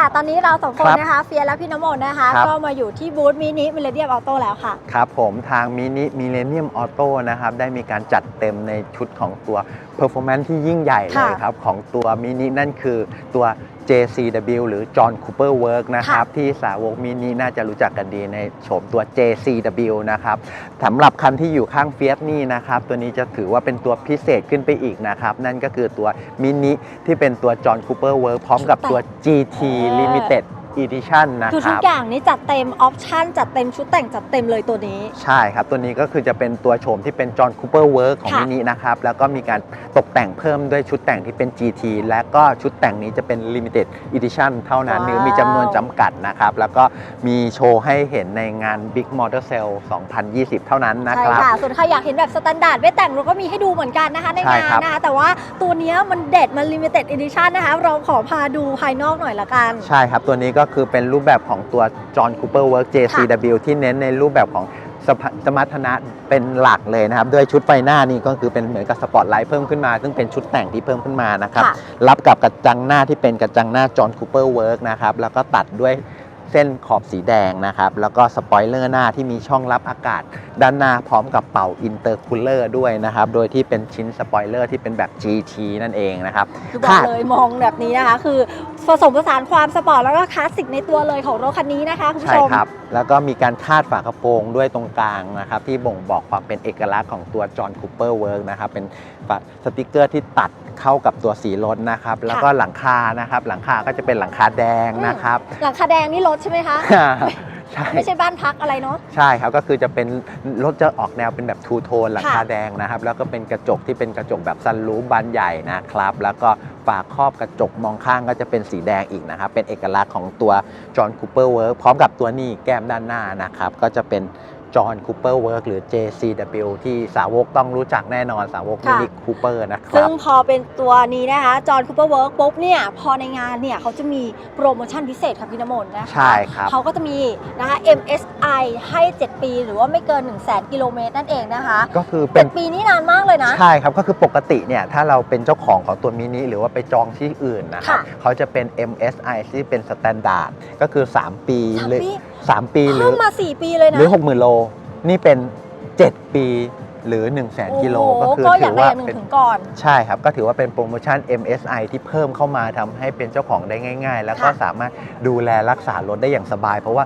ค่ะ ตอนนี้เราสองคนครับนะคะ เฟียและพี่น้ำมนต์นะคะ ครับ ก็มาอยู่ที่บูธมินิมิเลเดียมออโต้แล้วค่ะ ครับผมทางมินิมิเลเนียมออโต้นะครับได้มีการจัดเต็มในชุดของตัว Performance ที่ยิ่งใหญ่เลยค่ะ ครับ ของตัวมินินั่นคือตัว JCW หรือ John Cooper Work นะครับ ที่สาวกมินิน่าจะรู้จักกันดีในโฉมตัว JCW นะครับสำหรับคันที่อยู่ข้างเฟียสนี่นะครับ ตัวนี้จะถือว่าเป็นตัวพิเศษขึ้นไปอีกนะครับ นั่นก็คือตัวมินิที่เป็นตัว John Cooper Work พร้อมกับตัว GT เออ Limited Edition นะคือคทุกรับ อย่างนี้จัดเต็มออปชั่นจัดเต็มชุดแต่งจัดเต็มเลยตัวนี้ ใช่ครับ ตัวนี้ก็คือจะเป็นตัวโฉมที่เป็น John Cooper Work ของค่ะ มินินะครับ แล้วก็มีการตกแต่งเพิ่มด้วยชุดแต่งที่เป็น GT และก็ชุดแต่งนี้จะเป็น Limited Edition เท่านั้นว้าวหรือมีจำนวนจำกัดนะครับ แล้วก็มีโชว์ให้เห็นในงาน Big Motor Sale 2020 เท่านั้นนะใช่ครับ ค่ะ ส่วนใครอยากเห็นแบบสแตนดาร์ดไม่แต่งเราก็มีให้ดูเหมือนกันนะคะในใช่งานครับ นะคะ แต่ว่าตัวเนี้ยมันเด็ดมันลิมิเต็ดอีดิชันนะคะ เราขอพาดูภายนอกหน่อยละกัน ใช่ครับ ตัวนี้ก็คือเป็นรูปแบบของตัว John Cooper Work JCW ที่เน้นในรูปแบบของสมสมรรถนะเป็นหลักเลยนะครับ ด้วยชุดไฟหน้านี่ก็คือเป็นเหมือนกับสปอตไลท์เพิ่มขึ้นมา ซึ่งเป็นชุดแต่งที่เพิ่มขึ้นมานะครับค่ะรับกับกระจังหน้าที่เป็นกระจังหน้า John Cooper Work นะครับ แล้วก็ตัดด้วยเส้นขอบสีแดงนะครับ แล้วก็สปอยเลอร์หน้าที่มีช่องรับอากาศ ด้านหน้าพร้อมกับเป่าอินเตอร์คูลเลอร์ด้วยนะครับ โดยที่เป็นชิ้นสปอยเลอร์ที่เป็นแบบ GT นั่นเองนะครับคือบอกเลยมองแบบนี้นะคะ คือ ผสมผสานความสปอร์ตแล้วก็คลาสสิกในตัวเลยของรถคันนี้นะคะคุณผู้ใช่ชม ครับ แล้วก็มีการคาดฝากระโปรงด้วยตรงกลางนะครับ ที่บ่งบอกความเป็นเอกลักษณ์ของตัว John Cooper Work นะครับ เป็นฝาสติกเกอร์ที่ตัดเข้ากับตัวสีรถนะครับ แล้วก็หลังคานะครับ หลังคาก็จะเป็นหลังคาแดงนะครับ หลังคาแดงนี่รถใช่ไหมคะ ใช่ ไม่ใช่บ้านพักอะไรเนาะ ใช่ครับก็คือจะเป็นรถจะออกแนวเป็นแบบทูโทนหลังคาค่ะ แดงนะครับ แล้วก็เป็นกระจกที่เป็นกระจกแบบซันรูฟบานใหญ่นะครับ แล้วก็ฝาครอบกระจกมองข้างก็จะเป็นสีแดงอีกนะครับ เป็นเอกลักษณ์ของตัว John Cooper Work พร้อมกับตัวนี้แก้มด้านหน้านะครับ ก็จะเป็น John Cooper Work หรือ JCW ที่สาวกต้องรู้จักแน่นอนสาวกมิค่ะนิคูเปอร์นะคซึ่รังบพอเป็นตัวนี้นะคะจอห์นคูเปอร์เวิร์กปุ๊บเนี่ยพอในงานเนี่ยเขาจะมีโปรโมชั่นพิเศษค่ะพี่น้ำมนต์นะคะใช่ครับเขาก็จะมีนะคะ MSI ให้ 7 ปี หรือว่าไม่เกิน 1 0 0 0 0 0กิโลเมตรนั่นเองนะคะ ก็คือเป็น7ปีนี่นานมากเลยนะ ใช่ครับ ก็คือปกติเนี่ยถ้าเราเป็นเจ้าของของตัวมินิหรือว่าไปจองที่อื่นนะครับค่ะเขาจะเป็น MSI ที่เป็นสแตนดาร์ดก็คือ 3 ปีสามหรือปี 3 ปีหรืเพิ่อมมา 4 ปีเลยหนะรือ 60,000 โล นี่เป็น 7 ปีหรือ 1 0 0 0 0 0กิโลโอ้ก็โหคือก็อถืยากอได้ว่าอย่างหนึ่งเป็นถึงก่อน ใช่ครับ ก็ถือว่าเป็นโปรโมชั่น MSI ที่เพิ่มเข้ามาทำให้เป็นเจ้าของได้ง่าย ๆ แล้วก็ค่ะ สามารถดูแลรักษารถได้อย่างสบาย เพราะว่า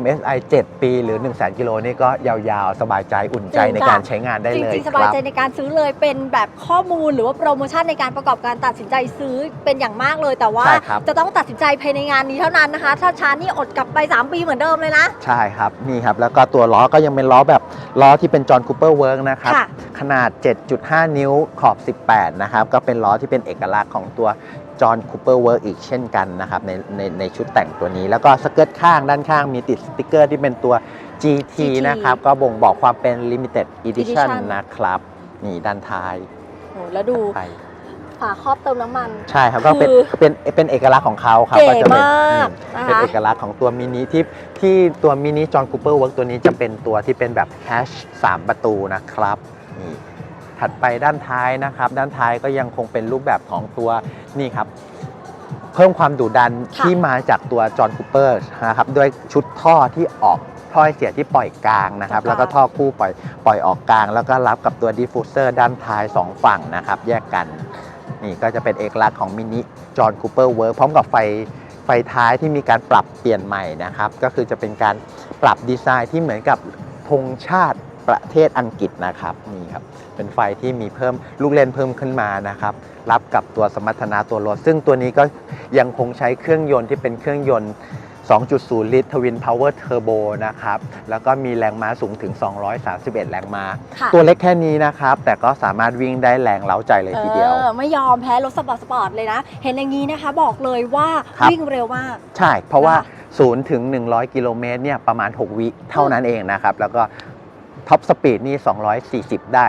MSI 7 ปีหรือ1 0 0 0 0 0กิโลนี่ก็ยาวๆ สบายใจอุ่นใจในการใช้งานได้จเลยริงๆสคบายรับใจในการซื้อเลยเป็นแบบข้อมูลหรือว่าโปรโมชั่นในการประกอบการตัดสินใจซื้อเป็นอย่างมากเลย แต่ว่าใช่ครับ จะต้องตัดสินใจภายในงานนี้เท่านั้นนะคะ ถ้าช้านี่อดกลับไป 3 ปีเหมือนเดิมเลยนะ ใช่ครับนี่ครับ แล้วก็ตัวล้อก็ยังเป็นล้อแบบล้อที่เป็น John Cooper Work นะครับ ค่ะ ขนาด 7.5 นิ้วขอบ 18 นะครับ ก็เป็นล้อที่เป็นเอกลักษณ์ของตัว John Cooper Work อีกเช่นกันนะครับในในในชุดแต่งตัวนี้ แล้วก็สเกิร์ตข้างด้านข้างมีติดสติกเกอร์ที่เป็นตัว GT GT นะครับ ก็บ่งบอกความเป็น Limited Edition Edition นะครับ นี่ด้านท้ายโหแล้วดูไปฝาครอบเติมน้ำมัน ใช่ครับก็เป็นคือเป็นเป็นเอกลักษณ์ของเขาครับเก๋ก็จะเป็นมากอืมนะคะเป็นเอกลักษณ์ของตัวมินิที่ที่ตัวมินิจอห์นคูเปอร์เวิร์กตัวนี้จะเป็นตัวที่เป็นแบบแฮช3ประตูนะครับนี่ ถัดไปด้านท้ายนะครับ ด้านท้ายก็ยังคงเป็นรูปแบบของตัวนี่ครับ เพิ่มความดุดันค่ะที่มาจากตัวจอห์นคูเปอร์นะครับด้วยชุดท่อที่ออกท่อไอเสียที่ปล่อยกลางนะครับ แล้วก็ท่อคู่ปล่อยปล่อยออกกลาง แล้วก็รับกับตัวดิฟฟูเซอร์ด้านท้ายสองฝั่งนะครับ แยกกัน นี่ก็จะเป็นเอกลักษณ์ของมินิจอห์นคูเปอร์เวิร์พร้อมกับไฟไฟท้ายที่มีการปรับเปลี่ยนใหม่นะครับ ก็คือจะเป็นการปรับดีไซน์ที่เหมือนกับธงชาติ ประเทศอังกฤษนะครับนี่ครับเป็นไฟที่มีเพิ่มลูกเล่นเพิ่มขึ้นมานะครับรับกับตัวสมรรถนะตัวรถ ซึ่งตัวนี้ก็ยังคงใช้เครื่องยนต์ที่เป็นเครื่องยนต์ 2.0 ลิตรทวินพาวเวอร์เทอร์โบนะครับ แล้วก็มีแรงม้าสูงถึง 231 แรงม้าค่ะตัวเล็กแค่นี้นะครับ แต่ก็สามารถวิ่งได้แรงเล้าใจเลยทีเดียวเออไม่ยอมแพ้รถสปอร์ตสปอร์ตเลยนะ เห็นอย่างนี้นะคะบอกเลยว่าครับวิ่งเร็วมาก ใช่ เพราะว่านะคะ0ถึง 100 กิโลเมตรเนี่ยประมาณ 6 วิเท่านั้นเองนะครับ แล้วก็ ท็อปสปีดนี่ 240 ได้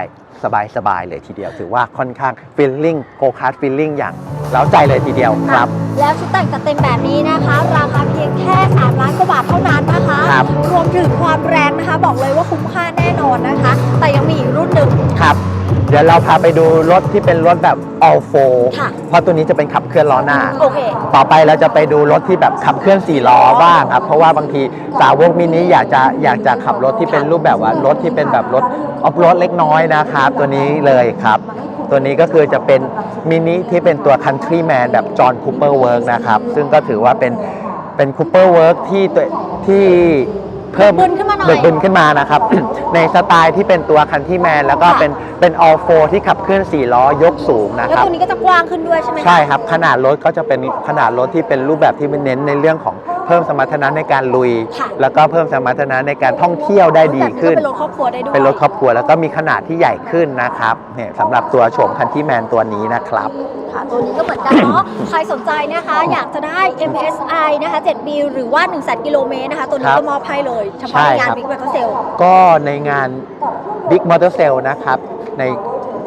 สบายๆเลยทีเดียว ถือว่าค่อนข้างฟิลลิ่งโกคาร์ดฟิลลิ่งอย่างเล้าใจเลยทีเดียวครับ แล้วชุดแต่งจัดเต็มแบบนี้นะคะ ราคาเพียงแค่3ล้านกว่าบาทเท่านั้นนะคะครับรวมถึงความแรงนะคะ บอกเลยว่าคุ้มค่าแน่นอนนะคะ ดี๋ยวเราพาไปดูรถที่เป็นรถแบบ all four ค่ะเพราะตัวนี้จะเป็นขับเคลื่อนล้อหน้า โอเค ต่อไปเราจะไปดูรถที่แบบขับเคลื่อนสี่ล้อบ้างครับเพราะว่าบางทีสาวกมินิอยากจะอยากจะขับรถที่เป็นรูปแบบว่ารถที่เป็นแบบรถออฟโรดเล็กน้อยนะครับตัวนี้เลยครับ ตัวนี้ก็คือจะเป็นมินิที่เป็นตัว Countryman แบบจอห์นคูเปอร์เวิร์กนะครับ ซึ่งก็ถือว่าเป็นเป็นคูเปอร์เวิร์กที่ตัวที่ เพิ่มบึกบึนขึ้นมาหน่อยบึกบึนขึ้นมานะครับ ในสไตล์ที่เป็นตัว Countryman แล้วก็ค่ะเป็นเป็น all four ที่ขับเคลื่อนสี่ล้อยกสูงนะแล้วครับ ตัวนี้ก็จะกว้างขึ้นด้วยใช่ไหมคะ ใช่ครับ ขนาดรถก็จะเป็นขนาดรถที่เป็นรูปแบบที่มันเน้นในเรื่องของ เพิ่มสมรรถนะในการลุย ค่ะ แล้วก็เพิ่มสมรรถนะในการท่องเที่ยวได้ดีขึ้น แต่ก็เป็นรถครอบครัวได้ด้วยเป็นรถครอบครัวแล้วก็มีขนาดที่ใหญ่ขึ้นนะครับเนี่ยสำหรับตัวโฉมคันที่แมนตัวนี้นะครับ ค่ะตัวนี้ก็เหมือนกันเนาะ ใครสนใจนะคะ อยากจะได้ MSI นะคะ 7B หรือว่า1 0 0 0 0กิโลเมตรนะคะ ตัวนี้ครับก็มอบให้เลยเฉพาะในงานใช่ครับ Big Motor Sale ก็ในงาน Big Motor Sale นะครับ ใน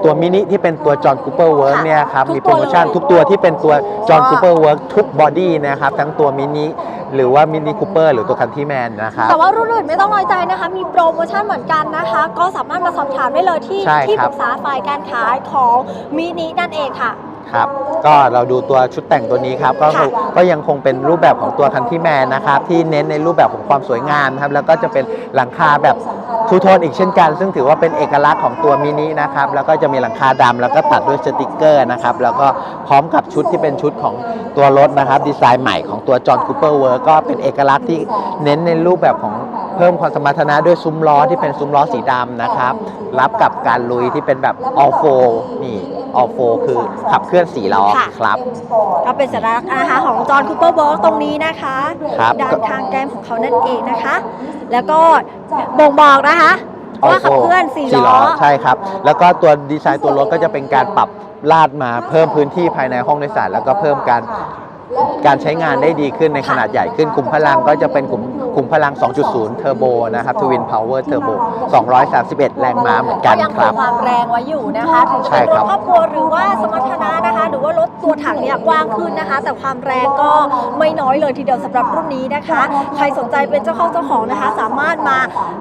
ตัวมินิที่เป็นตัวจอห์นคูเปอร์เวิร์กค่ะเนี่ยครับทุกมีโปรโมชั่นตัวเลยทุกตัวที่เป็นตัวจอห์นก็คูเปอร์เวิร์กทุกบอดี้นะครับทั้งตัวมินิหรือว่ามินิคูเปอร์หรือตัวคันที่แมนนะครับแต่ว่ารุ่นอื่นไม่ต้องน้อยใจนะคะ มีโปรโมชั่นเหมือนกันนะคะ ก็สามารถมาสอบถามได้เลยที่ใช่ที่คปรับรึกษาฝ่ายการขายของมินินั่นเองค่ะครับก็เราดูตัวชุดแต่งตัวนี้ครับก็คือค่ะก็ยังคงเป็นรูปแบบของตัวคันที่แมนนะครับที่เน้นในรูปแบบของความสวยงามนะครับแล้วก็จะเป็นหลังคาแบบ ทูโทนอีกเช่นกัน ซึ่งถือว่าเป็นเอกลักษณ์ของตัวมินินะครับแล้วก็จะมีหลังคาดำแล้วก็ตัดด้วยสติกเกอร์นะครับแล้วก็พร้อมกับชุดที่เป็นชุดของตัวรถนะครับดีไซน์ใหม่ของตัวจอห์นคูเปอร์เวิร์ก็เป็นเอกลักษณ์ที่เน้นในรูปแบบของ เพิ่มความสมรรถนะด้วยซุ้มล้อที่เป็นซุ้มล้อสีดำนะครับ รับกับการลุยที่เป็นแบบ all four นี่ all four คือขับเคลื่อนสี่ล้อค่ะครับก็เป็นสัญลักษณ์นะคะของจอห์นคูเปอร์เบิร์กตรงนี้นะคะครับด้านทางแก้มของเขานั่นเองนะคะ แล้วก็บ่งบอกนะคะว่าขับเคลื่อนสี่ล้อใช่ครับ แล้วก็ตัวดีไซน์ตัวรถก็จะเป็นการปรับลาดมาเพิ่มพื้นที่ภายในห้องโดยสารแล้วก็เพิ่มการ การใช้งานได้ดีขึ้นในขนาดใหญ่ขึ้นคุมพลังก็จะเป็นคุมคุมพลัง 2.0 เทอร์โบนะครับทวินพาวเวอร์เทอร์โบ 231 แรงม้าเหมือนกันก็ยังคครังบความแรงไว้อยู่นะคะถึงจะใช่เป็นครรัถบ ครอบครัวหรือว่าสมรรถนะนะคะ หรือว่ารถตัวถังเนี่ยกว้างขึ้นนะคะ แต่ความแรงก็ไม่น้อยเลยทีเดียวสำหรับรุ่นนี้นะคะ ใครสนใจเป็นเจ้าของเจ้าของนะคะ สามารถมา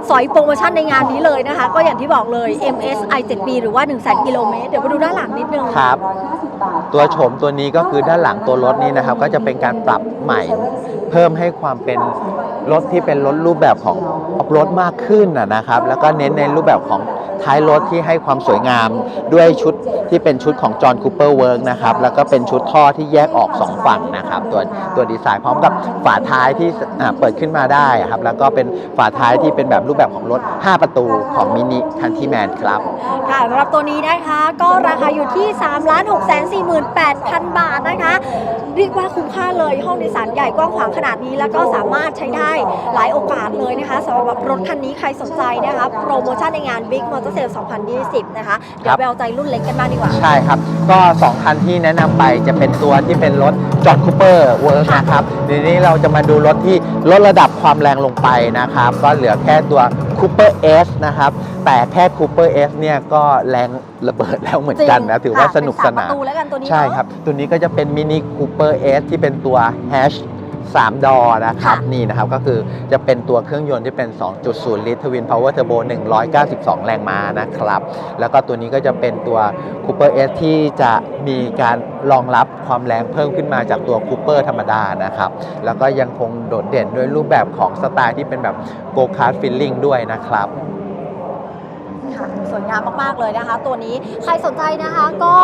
สอยโปรโมชั่นในงานนี้เลยนะคะ ก็อย่างที่บอกเลย MSI 7B หรือว่า 1 0 0 0 0กิโลเมตรเดี๋ยวมาดูด้านหลังนิดนึง ครับตัวโฉมตัวนี้ก็คือด้านหลังตัวรถนี้นะครับ ก็จะเป็นการปรับใหม่ เพิ่มให้ความเป็นรถที่เป็นรถรูปแบบของออฟโรดมากขึ้นนะครับ แล้วก็เน้นในรูปแบบของ ท้ายรถที่ให้ความสวยงามด้วยชุดที่เป็นชุดของจอห์นคูเปอร์เวิร์กนะครับแล้วก็เป็นชุดท่อที่แยกออก 2 ฝั่งนะครับตัวตัวดีไซน์พร้อมกับฝาท้ายที่เปิดขึ้นมาได้ครับแล้วก็เป็นฝาท้ายที่เป็นแบบรูปแบบของรถ 5 ประตูของมินิคันที่แมนครับค่ะสำหรับตัวนี้นะคะก็ราคาอยู่ที่ 3 6 4 8 0 0 0 บาทนะคะ เรียกว่าคุ้มค่าเลยห้องโดยสารใหญ่กว้างขวางขนาดนี้ แล้วก็สามารถใช้ได้หลายโอกาสเลยนะคะสำหรับรถคันนี้ใครสนใจนะคะโปรโมชั่นในงาน Big Motor Sale 2020 นะคะ เดี๋ยวไปเอาใจรุ่นเล็กกันบ้างดีกว่า ใช่ครับ ก็ 2 คันที่แนะนำไปจะเป็นตัวที่เป็นรถจอห์นคูเปอร์เวิร์กค่ะนะครับทีนี้เราจะมาดูรถที่ลดระดับความแรงลงไปนะครับ ก็เหลือแค่ตัว Cooper S นะครับ แต่แค่ Cooper S เนี่ยก็แรงระเบิดแล้วเหมือนกันนะ ถือว่าค่ะสนุกสนานเป็สมประตูแล้วกันตัวนี้ใช่เนอะครับ ตัวนี้ก็จะเป็นมินิคูเปอร์เอสที่เป็นตัวแฮช3ดอนะครับค่ะนี่นะครับก็คือจะเป็นตัวเครื่องยนต์ที่เป็น 2.0 ลิตรทวินพาวเวอร์เทอร์โบ192 แรงม้านะครับ แล้วก็ตัวนี้ก็จะเป็นตัวคูเปอร์เอสที่จะมีการรองรับความแรงเพิ่มขึ้นมาจากตัวคูเปอร์ธรรมดานะครับ แล้วก็ยังคงโดดเด่นด้วยรูปแบบของสไตล์ที่เป็นแบบโกคาร์ดฟิลลิ่งด้วยนะครับค่ะ สวยงามมากๆเลยนะคะ ตัวนี้ใครสนใจนะคะก็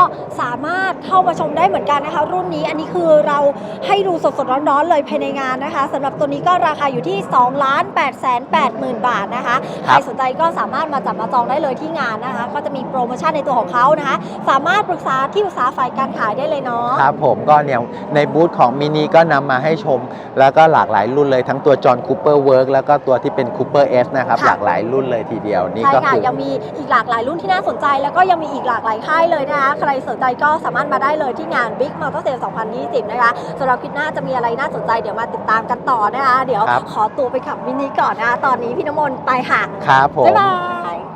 สามารถเข้ามาชมได้เหมือนกันนะคะ รุ่นนี้อันนี้คือเราให้ดูสดๆร้อนๆเลยภายในงานนะคะสำหรับตัวนี้ก็ราคาอยู่ที่2 8 8 0 0 0 0บาทนะคะใครสนใจก็สามารถมาจับมาจองได้เลยที่งานนะคะ ก็จะมีโปรโมชั่นในตัวของเขานะคะ สามารถปรึกษาที่ปรึกษาฝ่ายการขายได้เลยเนาะครับผมก็เนี่ยในบูธของมินิก็นำมาให้ชม แล้วก็หลากหลายรุ่นเลยทั้งตัวจอห์นคูเปอร์เวิร์กแล้วก็ตัวที่เป็นคูเปอร์เอสนะครับค่ะหลากหลายรุ่นเลยทีเดียวนี่ใช่ก็ค่ะคือยังมีอีกหลากหลายรุ่นที่น่าสนใจ แล้วก็ยังมีอีกหลากหลายค่ายเลยนะคะ ใครสนใจก็สามารถมาได้เลยที่งาน Big Motor Sale 2020 นะคะสำหรับคลิปหน้าจะมีอะไรน่าสนใจเดี๋ยวมาติดตามกันต่อนะคะ เดี๋ยวครับขอตัวไปขับมินิก่อนนะคะตอนนี้พี่น้ำมนต์ไปค่ะ ครับผม บ๊ายบาย